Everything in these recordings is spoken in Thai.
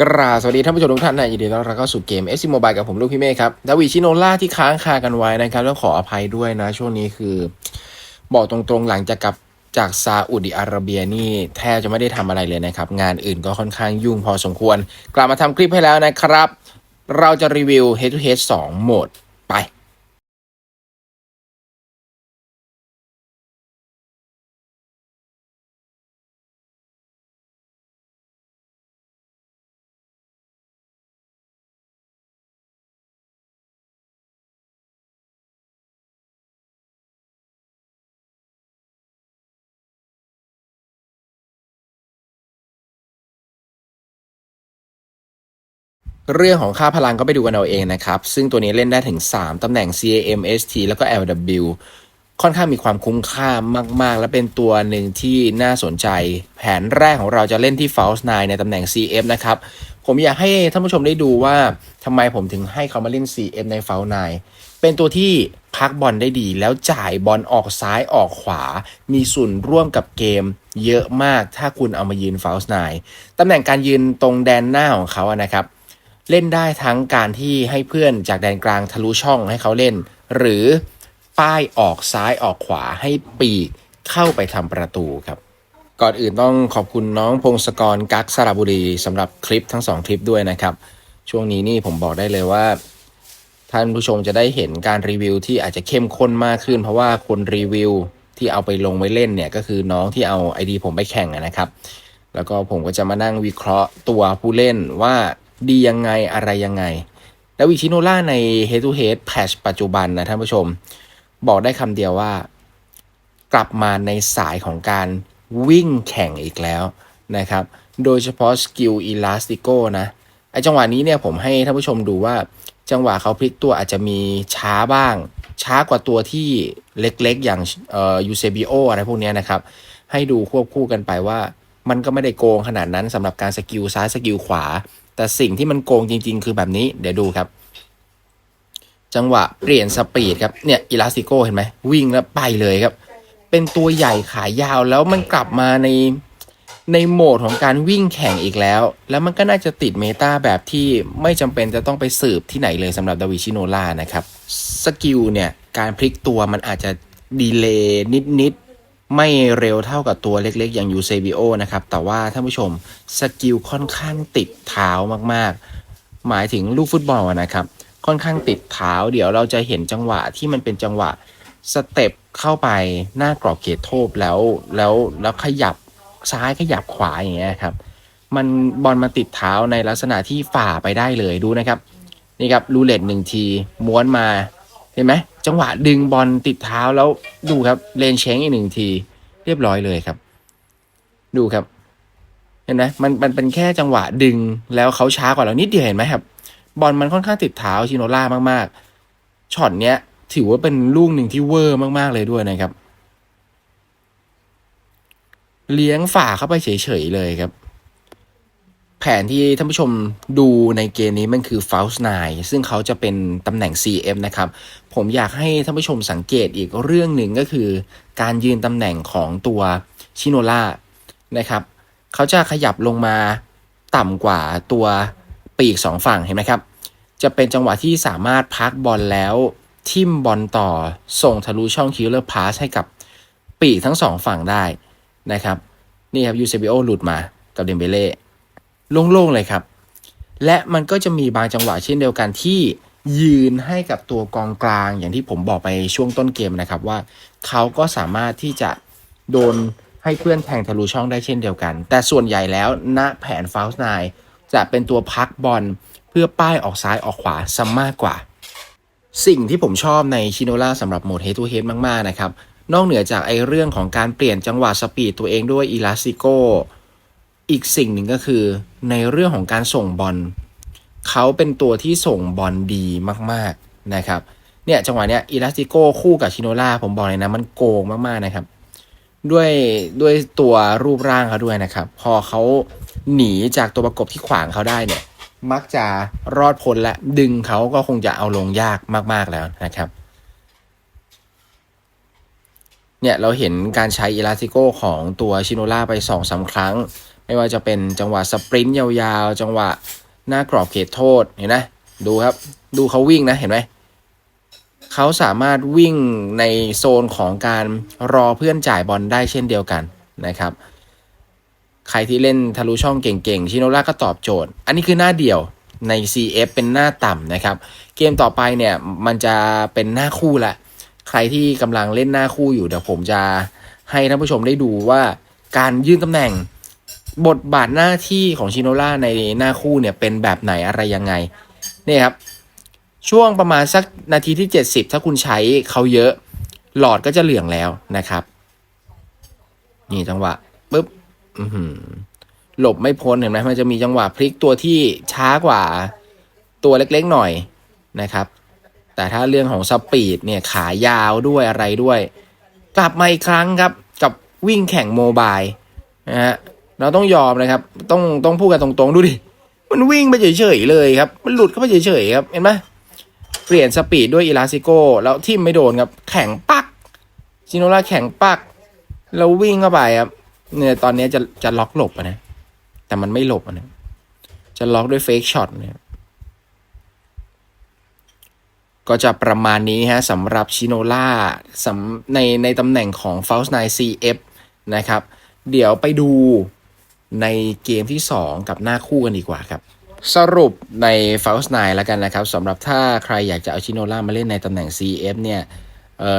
กราสวัสดีท่านผู้ชมทุกท่านนะยินดีต้อนรับเข้าสู่เกม FC Mobile กับผมลูกพี่เมฆครับดาวิชิโนล่าที่ค้างคากันไว้นะครับต้องขออภัยด้วยนะ ช่วงนี้คือ บอกตรงๆหลังจากกลับจากซาอุดิอาระเบียนี่แทบจะไม่ได้ทำอะไรเลยนะครับ งานอื่นก็ค่อนข้างยุ่งพอสมควร กลับมาทำคลิปให้แล้วนะครับ เราจะรีวิว Head to Head 2โหมดไป เรื่องของค่าพลังก็ไปดูกันเอาเองนะครับ ซึ่งตัวนี้เล่นได้ถึง 3 ตำแหน่ง CAM ST แล้วก็ LW ค่อนข้างมีความคุ้มค่ามาก ๆ และเป็นตัวหนึ่งที่น่าสนใจ แผนแรกของเราจะเล่นที่ False 9ในตำแหน่ง CF นะครับ ผมอยากให้ท่านผู้ชมได้ดูว่าทำไมผมถึงให้เขามาเล่น CF ใน False 9เป็นตัวที่พักบอลได้ดี แล้วจ่ายบอลออกซ้ายออกขวา มีส่วนร่วมกับเกมเยอะมากถ้าคุณเอามายืน False 9ตำแหน่งการยืนตรงแดนหน้าของเขาอะนะครับ เล่นได้ทั้งการที่ให้เพื่อนจากแดนกลางทะลุช่องให้เขาเล่น หรือป้ายออกซ้ายออกขวาให้ปีกเข้าไปทำประตูครับ ก่อนอื่นต้องขอบคุณน้องพงศกรกักสระบุรีสำหรับคลิปทั้งสองคลิปด้วยนะครับ ช่วงนี้นี่ผมบอกได้เลยว่า ท่านผู้ชมจะได้เห็นการรีวิวที่อาจจะเข้มข้นมากขึ้น เพราะว่าคนรีวิวที่เอาไปลงไว้เล่นเนี่ยก็คือน้องที่เอาไอดีผมไปแข่งนะครับ แล้วก็ผมก็จะมานั่งวิเคราะห์ตัวผู้เล่นว่า ดียังไงอะไรยังไง แล้ววิชิโนล่าใน Head to Head Patch ปัจจุบันนะท่านผู้ชม บอกได้คำเดียวว่า กลับมาในสายของการวิ่งแข่งอีกแล้วนะครับ โดยเฉพาะสกิลอีลาสติโกนะไอจังหวะนี้เนี่ยผมให้ท่านผู้ชมดูว่าจังหวะเขาพลิกตัวอาจจะมีช้าบ้าง ช้ากว่าตัวที่เล็กๆ อย่างยูเซบิโออะไรพวกเนี้ยนะครับ ให้ดูควบคู่กันไปว่ามันก็ไม่ได้โกงขนาดนั้นสำหรับการสกิลซ้ายสกิลขวา แต่สิ่งที่มันโกงจริง ๆ คือแบบนี้เดี๋ยวดูครับ จังหวะเปลี่ยนสปีดครับเนี่ยอิลาสติโกเห็นไหมวิ่งแล้วไปเลยครับ เป็นตัวใหญ่ขายาวแล้วมันกลับมาในในโหมดของการวิ่งแข่งอีกแล้ว แล้วมันก็น่าจะติดเมตาแบบที่ไม่จำเป็นจะต้องไปสืบที่ไหนเลยสำหรับดาวิชิโนล่านะครับ สกิลเนี่ย การพลิกตัวมันอาจจะดีเลย์นิดๆ ไม่เร็วเท่ากับตัวเล็กๆ อย่างยูเซบิโอนะครับ แต่ว่าท่านผู้ชมสกิลค่อนข้างติดเท้ามากๆ หมายถึงลูกฟุตบอลนะครับ ค่อนข้างติดเท้า เดี๋ยวเราจะเห็นจังหวะที่มันเป็นจังหวะสเต็ปเข้าไปหน้ากรอบเขตโทษแล้วแล้วแล้วขยับซ้ายขยับขวาอย่างเงี้ยครับ มันบอลมาติดเท้าในลักษณะที่ฝ่าไปได้เลยดูนะครับ นี่ครับรูเล็ตหนึ่งทีม้วนมา เห็นไหมจังหวะดึงบอลติดเท้าแล้วดูครับเลนเชงอีกหนึ่งที เรียบร้อยเลยครับ ดูครับ เห็นไหมมันมันเป็นแค่จังหวะดึงแล้วเขาช้ากว่าเรานิดเดียวเห็นไหมครับ บอลมันค่อนข้างติดเท้าชิโนล่ามากๆช็อตเนี้ย ถือว่าเป็นลูกหนึ่งที่เวอร์มากๆเลยด้วยนะครับ เลี้ยงฝ่าเข้าไปเฉยๆเลยครับ แผนที่ท่านผู้ชมดูในเกมนี้มันคือ f a u s 9ซึ่งเขาจะเป็นตำแหน่ง CF นะครับ ผมอยากให้ท่านผู้ชมสังเกตอีกเรื่องหนึ่งก็คือ การยืนตำแหน่งของตัวชิโนล่านะครับ เขาจะขยับลงมาต่ำกว่าตัวปีกสองฝั่งเห็นไหมครับ จะเป็นจังหวะที่สามารถพักบอลแล้ว ทิมบอลต่อส่งทะลุช่องคิวเลอร์พาสให้กับปีกทั้งสองฝั่งได้นะครับ นี่ครับยูเซบิโอหลุดมากับเดมเบเล่ โล่งๆเลยครับ และมันก็จะมีบางจังหวะเช่นเดียวกันที่ยืนให้กับตัวกองกลางอย่างที่ผมบอกไปช่วงต้นเกมนะครับว่าเขาก็สามารถที่จะโดนให้เพื่อนแทงทะลุช่องได้เช่นเดียวกัน แต่ส่วนใหญ่แล้วณแผนฟาวส์ไนจะเป็นตัวพักบอลเพื่อป้ายออกซ้ายออกขวาซะมากกว่า สิ่งที่ผมชอบในชิโนล่าสำหรับโหมด Head to Head มากๆนะครับ นอกเหนือจากไอเรื่องของการเปลี่ยนจังหวะสปีดตัวเองด้วยอีลาสติโกอีกสิ่งหนึ่งก็คือ ในเรื่องของการส่งบอลเขาเป็นตัวที่ส่งบอลดีมากๆนะครับ เนี่ยจังหวะเนี้ยอีลาสติโกคู่กับชิโนล่าผมบอกเลยนะ มันโกงมากๆนะครับ ด้วยด้วยตัวรูปร่างเขาด้วยนะครับ พอเขาหนีจากตัวประกบที่ขวางเขาได้เนี่ย มักจะรอดพ้นและดึงเขาก็คงจะเอาลงยากมากๆแล้วนะครับเนี่ยเราเห็นการใช้อิลาสติโกของตัวชิโนล่าไป2องสาครั้ง ไม่ว่าจะเป็นจังหวะสปรินต์ยาวๆ จังหวะหน้ากรอบเขตโทษเห็นไหมดูครับ ดูเขาวิ่งนะเห็นไหมเขาสามารถวิ่งในโซนของการรอเพื่อนจ่ายบอลได้เช่นเดียวกันนะครับ ใครที่เล่นทะลุช่องเก่งๆ ชิโนล่าก็ตอบโจทย์ อันนี้คือหน้าเดี่ยวใน CF เป็นหน้าต่ำนะครับ เกมต่อไปเนี่ยมันจะเป็นหน้าคู่ละ ใครที่กำลังเล่นหน้าคู่อยู่เดี๋ยวผมจะให้ท่านผู้ชมได้ดูว่าการยื่นตำแหน่ง บทบาทหน้าที่ของชิโนล่าในหน้าคู่เนี่ยเป็นแบบไหนอะไรยังไงนี่ครับ ช่วงประมาณสักนาทีที่ 70 ถ้าคุณใช้เขาเยอะหลอดก็จะเหลืองแล้วนะครับ นี่จังหวะปุ๊บหลบไม่พ้นเห็นไหมมันจะมีจังหวะพลิกตัวที่ช้ากว่าตัวเล็กๆหน่อยนะครับ แต่ถ้าเรื่องของสปีดเนี่ยขายาวด้วยอะไรด้วย กลับมาอีกครั้งครับ กับวิ่งแข่งโมบายนะฮะ เราต้องยอมนะครับ ต้องต้องพูดกันตรงๆดูดิ มันวิ่งไปเฉยๆเลยครับ มันหลุดเข้าไปเฉยๆครับ เห็นไหมเปลี่ยนสปีดด้วยอีลาซิโกแล้วทิมไม่โดนครับ แข่งปักชิโนล่าแข่งปัก แล้ววิ่งเข้าไปครับ เนี่ยตอนนี้จะจะล็อกหลบนะ แต่มันไม่หลบนะ จะล็อกด้วยเฟกช็อตเนี่ยก็จะประมาณนี้ฮะสำหรับชิโนล่าสำในในตำแหน่งของ f a u s t 9 CF นะครับ เดี๋ยวไปดู ในเกมที่ 2 กับหน้าคู่กันดีกว่าครับ สรุปใน f a u s t 9แล้วกันนะครับสำหรับถ้าใครอยากจะเอาชิโนล่ามาเล่นในตำแหน่ง CF เนี่ย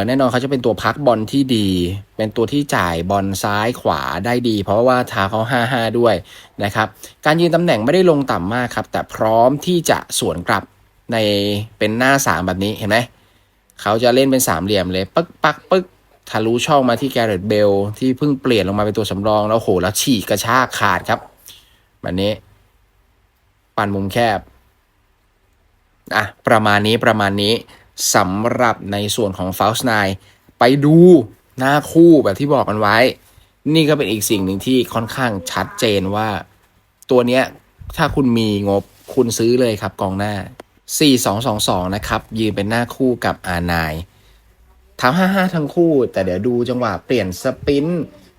แน่นอนเขาจะเป็นตัวพักบอลที่ดี เป็นตัวที่จ่ายบอลซ้ายขวาได้ดี เพราะว่าเท้าเขา5-5 ด้วยนะครับการยืนตำแหน่งไม่ได้ลงต่ำมากครับ แต่พร้อมที่จะสวนกลับในเป็นหน้า 3 แบบนี้เห็นไหมเขาจะเล่นเป็นสามเหลี่ยมเลย ปึ๊กปักปึ๊ก ทะลุช่องมาที่แกเรตเบลที่เพิ่งเปลี่ยนลงมาเป็นตัวสำรอง แล้วโหแล้วฉีกกระชากขาดครับแบบนี้ ปั่นมุมแคบอะประมาณนี้ประมาณนี้สำหรับในส่วนของ f a u s t 9ไปดูหน้าคู่แบบที่บอกกันไว้ นี่ก็เป็นอีกสิ่งหนึ่งที่ค่อนข้างชัดเจนว่า ตัวเนี้ยถ้าคุณมีงบคุณซื้อเลยครับกองหน้า 4222 นะครับ ยืนเป็นหน้าคู่กับอานาย R9 ทั้ง55ทั้งคู่ แต่เดี๋ยวดูจังหวะเปลี่ยนสปิน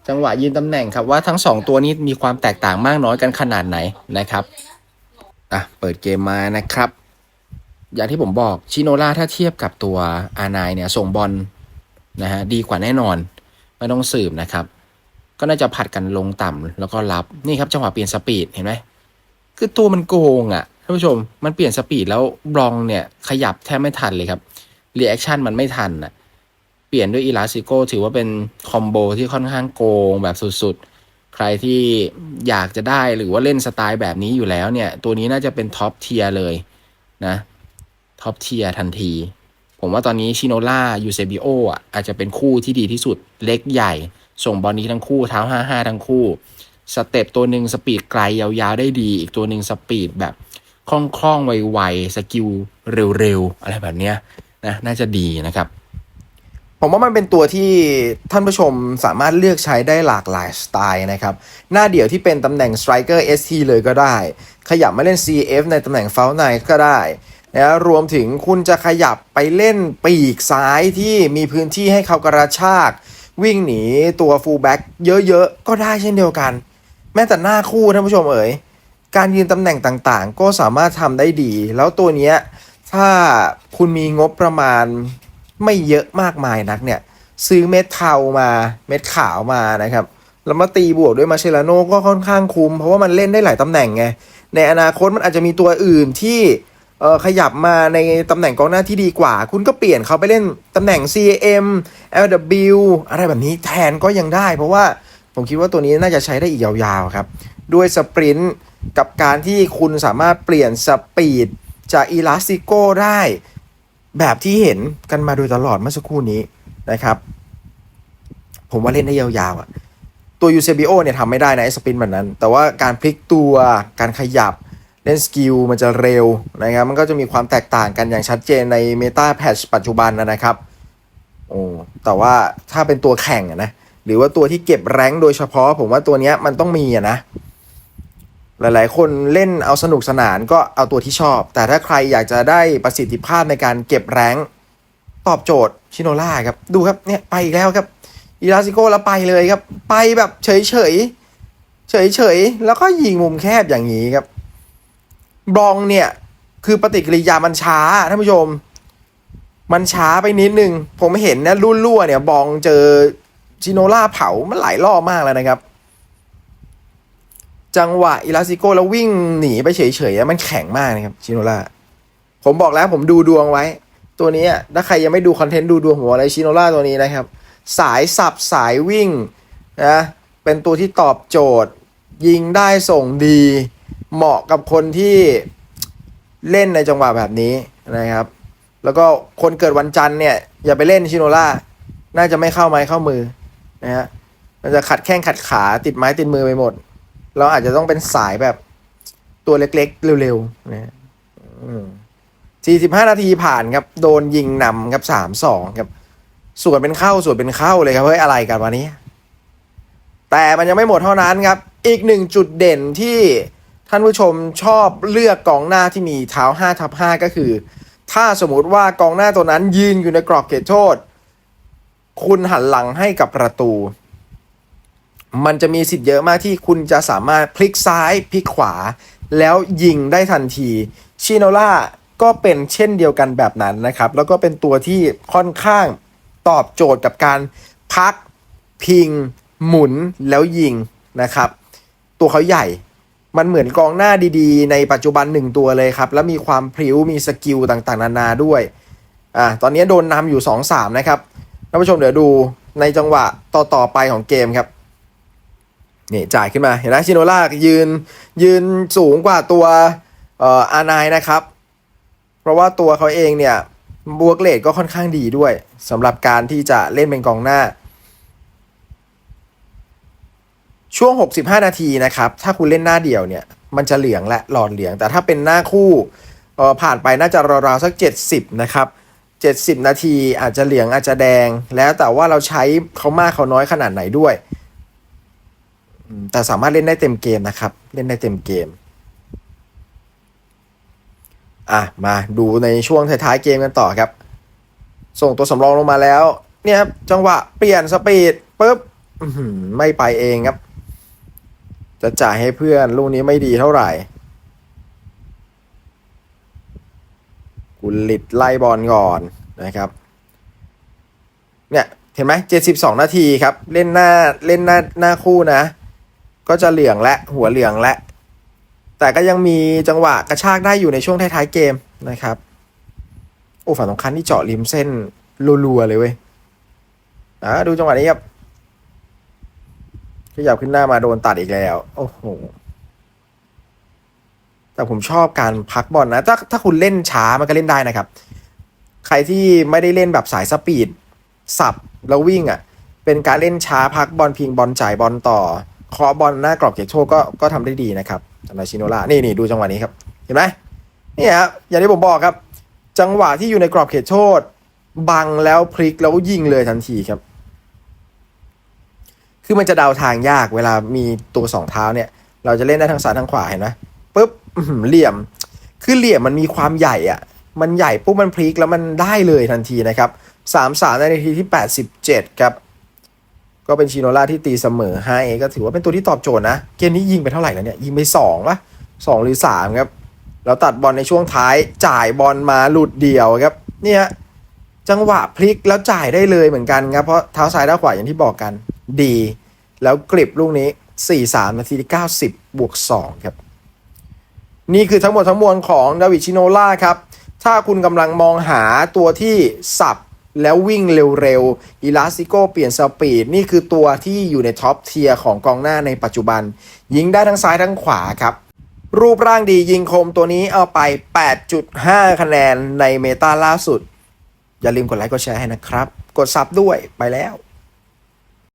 จังหวะยืนตำแหน่งครับว่าทั้ง2ตัวนี้มีความแตกต่างมากน้อยกันขนาดไหนนะครับอะเปิดเกมมานะครับ อย่างที่ผมบอกชิโนล่าถ้าเทียบกับตัว R9 เนี่ยส่งบอลนะฮะดีกว่าแน่นอน ไม่ต้องสืบนะครับ ก็น่าจะผัดกันลงต่ำแล้วก็รับนี่ครับจังหวะเปลี่ยนสปีดเห็นไหมคือตัวมันโกงอะ่ะท่านผู้ชมมันเปลี่ยนสปีดแล้วบลองเนี่ยขยับแทบไม่ทันเลยครับรีแอคชั่นมันไม่ทันอะ เปลี่ยนด้วยอีลาซิโกถือว่าเป็นคอมโบที่ค่อนข้างโกงแบบสุดๆ ใครที่อยากจะได้หรือว่าเล่นสไตล์แบบนี้อยู่แล้วเนี่ย ตัวนี้น่าจะเป็นท็อปเทียร์เลยนะท็อปเทียร์ทันที ผมว่าตอนนี้ชิโนล่ายูเซบิโออะอาจจะเป็นคู่ที่ดีที่สุดเล็กใหญ่ ส่งบอลนี้ทั้งคู่เท้า 5-5 ทั้งคู่ สเต็ปตัวหนึ่งสปีดไกลยาวๆได้ดี อีกตัวหนึ่งสปีดแบบคล่องๆไวๆสกิลเร็วๆ อะไรแบบเนี้ยนะน่าจะดีนะครับ ผมว่ามันเป็นตัวที่ท่านผู้ชมสามารถเลือกใช้ได้หลากหลายสไตล์นะครับ หน้าเดี่ยวที่เป็นตำแหน่ง Striker ST เลยก็ได้ ขยับมาเล่น CF ในตำแหน่ง f o u l 9ก็ได้นะรวมถึงคุณจะขยับไปเล่นปีกซ้ายที่มีพื้นที่ให้เขากระชาก วิ่งหนีตัวฟูลแบ็กเยอะๆ ก็ได้เช่นเดียวกัน แม้แต่หน้าคู่ท่านผู้ชมเอ๋ยการยืนตำแหน่งต่างๆ ก็สามารถทำได้ดี แล้วตัวเนี้ยถ้าคุณมีงบประมาณ ไม่เยอะมากมายนักเนี่ย ซื้อเม็ดเทามาเม็ดขาวมานะครับแล้วมาตีบวกด้วยมาเชลาโนก็ค่อนข้างคุ้ม เพราะว่ามันเล่นได้หลายตำแหน่งไง ในอนาคตมันอาจจะมีตัวอื่นที่เออขยับมาในตำแหน่งกองหน้าที่ดีกว่า คุณก็เปลี่ยนเขาไปเล่นตำแหน่ง CM LW อะไรแบบนี้แทนก็ยังได้ เพราะว่าผมคิดว่าตัวนี้น่าจะใช้ได้อีกยาวๆครับ ด้วยสปรินต์กับการที่คุณสามารถเปลี่ยนสปีดจากอีลาสติโกได้ แบบที่เห็นกันมาโดยตลอดเมื่อสักครู่นี้นะครับ ผมว่าเล่นได้ยาวๆอะตัวยูเซบิโอเนี่ยทำไม่ได้นะไอ้สปินแบบนั้น แต่ว่าการพลิกตัวการขยับเล่นสกิลมันจะเร็วนะครับ มันก็จะมีความแตกต่างกันอย่างชัดเจนในเมตาแพทชปัจจุบันนะนะครับโอ้แต่ว่าถ้าเป็นตัวแข่งนะหรือว่าตัวที่เก็บแรงโดยเฉพาะ ผมว่าตัวเนี้ยมันต้องมีอะนะ หลายๆ คนเล่นเอาสนุกสนานก็เอาตัวที่ชอบ แต่ถ้าใครอยากจะได้ประสิทธิภาพในการเก็บแรงตอบโจทย์ชิโนล่าครับ ดูครับเนี่ยไปอีกแล้วครับอีลาซิโกแล้วไปเลยครับ ไปแบบเฉยๆเฉยๆแล้วก็ยิงมุมแคบอย่างนี้ครับ บองเนี่ยคือปฏิกิริยามันช้าท่านผู้ชม มันช้าไปนิดนึง ผมเห็นนะรุ่นรั่วเนี่ยบองเจอชิโนล่าเผามันหลายรอบมากแล้วนะครับ จังหวะอิลาซิโกแล้ววิ่งหนีไปเฉยๆมันแข็งมากนะครับชิโนล่าผมบอกแล้วผมดูดวงไว้ ตัวนี้ถ้าใครยังไม่ดูคอนเทนต์ดูดวงผมบอกอะไรชิโนล่าตัวนี้นะครับ สายสับสายวิ่งนะเป็นตัวที่ตอบโจทย์ ยิงได้ส่งดี เหมาะกับคนที่เล่นในจังหวะแบบนี้นะครับ แล้วก็คนเกิดวันจันทร์เนี่ย อย่าไปเล่นชิโนล่าน่าจะไม่เข้าไม้เข้ามือนะฮะมันจะขัดแข้งขัดขาติดไม้ติดมือไปหมด เราอาจจะต้องเป็นสายแบบตัวเล็กๆ เร็วๆนะฮะอืม45นาทีผ่านครับ โดนยิงนำครับ3-2ครับส่วนเป็นเข้าส่วนเป็นเข้าเลยครับเฮ้ยอะไรกันวันนี้ แต่มันยังไม่หมดเท่านั้นครับ อีกหนึ่งจุดเด่นที่ท่านผู้ชมชอบเลือกกองหน้าที่มีเท้า5ทับ5ก็คือ ถ้าสมมติว่ากองหน้าตัวนั้นยืนอยู่ในกรอบเขตโทษ คุณหันหลังให้กับประตู มันจะมีสิทธิ์เยอะมากที่คุณจะสามารถพลิกซ้ายพลิกขวา แล้วยิงได้ทันทีชิโนล่าก็เป็นเช่นเดียวกันแบบนั้นนะครับ แล้วก็เป็นตัวที่ค่อนข้างตอบโจทย์กับการพักพิง หมุนแล้วยิงนะครับ ตัวเขาใหญ่มันเหมือนกองหน้าดีๆ ในปัจจุบันหนึ่งตัวเลยครับ แล้วมีความพริ้วมีสกิลต่างๆ นานาด้วยอ่าตอนนี้โดนนำอยู่ 2-3 นะครับท่านผู้ชมเดี๋ยวดูในจังหวะต่อๆไปของเกมครับ นี่จ่ายขึ้นมา เห็นไหมชิโนล่ายืนยืนสูงกว่าตัวเอ่ออานายนะครับ เพราะว่าตัวเขาเองเนี่ยบวกเลทก็ค่อนข้างดีด้วยสำหรับการที่จะเล่นเป็นกองหน้า ช่วง 65 นาทีนะครับ ถ้าคุณเล่นหน้าเดี่ยวเนี่ย มันจะเหลืองและหลอดเหลือง แต่ถ้าเป็นหน้าคู่เอ่อผ่านไปน่าจะราวๆสัก 70 นะครับ 70 นาทีอาจจะเหลืองอาจจะแดง แล้วแต่ว่าเราใช้เขามากเขาน้อยขนาดไหนด้วย แต่สามารถเล่นได้เต็มเกมนะครับ เล่นได้เต็มเกม อะ มาดูในช่วงท้ายๆเกมกันต่อครับ ส่งตัวสำรองลงมาแล้ว เนี่ยครับจังหวะเปลี่ยนสปีดปุ๊บไม่ไปเองครับ จะจ่ายให้เพื่อนลูกนี้ไม่ดีเท่าไหร่กุลิตไล่บอลก่อนนะครับ เนี่ยเห็นไหมเจ็ดสิบสองนาทีครับ เล่นหน้าเล่นหน้าหน้าคู่นะ ก็จะเหลืองและหัวเหลืองและ แต่ก็ยังมีจังหวะกระชากได้อยู่ในช่วงท้ายๆเกมนะครับ โอ้ฝั่งตรงคันที่เจาะริมเส้นรัวๆเลยเว้ยอะดูจังหวะนี้ครับขยับขึ้นหน้ามาโดนตัดอีกแล้ว โอ้โหแต่ผมชอบการพักบอลนะถ้าถ้าคุณเล่นช้ามันก็เล่นได้นะครับ ใครที่ไม่ได้เล่นแบบสายสปีดสับแล้ววิ่งอะ เป็นการเล่นช้าพักบอลพิงบอลจ่ายบอลต่อ เคาะบอลหน้ากรอบเขตโทษก็ก็ทำได้ดีนะครับสำหรับชิโนล่านี่นี่ดูจังหวะนี้ครับ เห็นไหมนี่ครับอย่างที่ผมบอกครับ จังหวะที่อยู่ในกรอบเขตโทษบังแล้วพลิกแล้วยิงเลยทันทีครับ คือมันจะเดาทางยากเวลามีตัวสองเท้าเนี่ย เราจะเล่นได้ทั้งซ้ายทั้งขวาเห็นไหมปุ๊บเหลี่ยม คือเหลี่ยมมันมีความใหญ่อะมันใหญ่ปุ๊บมันพลิกแล้วมันได้เลยทันทีนะครับสามสามในนาทีที่แปดสิบเจ็ดครับ ก็เป็นชิโนล่าที่ตีเสมอให้ก็ถือว่าเป็นตัวที่ตอบโจทย์นะ เกมนี้ยิงไปเท่าไหร่แล้วเนี่ย ยิงไปสองปะสองหรือสามครับแล้วตัดบอลในช่วงท้ายจ่ายบอลมาหลุดเดี่ยวครับ เนี่ยจังหวะพลิกแล้วจ่ายได้เลยเหมือนกันครับ เพราะเท้าซ้ายเท้าขวาอย่างที่บอกกัน ดี แล้วกริบลูกนี้ 4-3 นาทีที่90 บวก 2 ครับ นี่คือทั้งหมดทั้งมวลของดาวิดชิโนล่าครับ ถ้าคุณกำลังมองหาตัวที่สับ แล้ววิ่งเร็วๆอีลาสิโกเปลี่ยนสปีด นี่คือตัวที่อยู่ในท็อปเทียร์ของกองหน้าในปัจจุบัน ยิงได้ทั้งซ้ายทั้งขวาครับ รูปร่างดียิงคมตัวนี้เอาไป 8.5 คะแนนในเมตาล่าสุด อย่าลืมกดไลค์กดแชร์ให้นะครับ กดซับด้วยไปแล้ว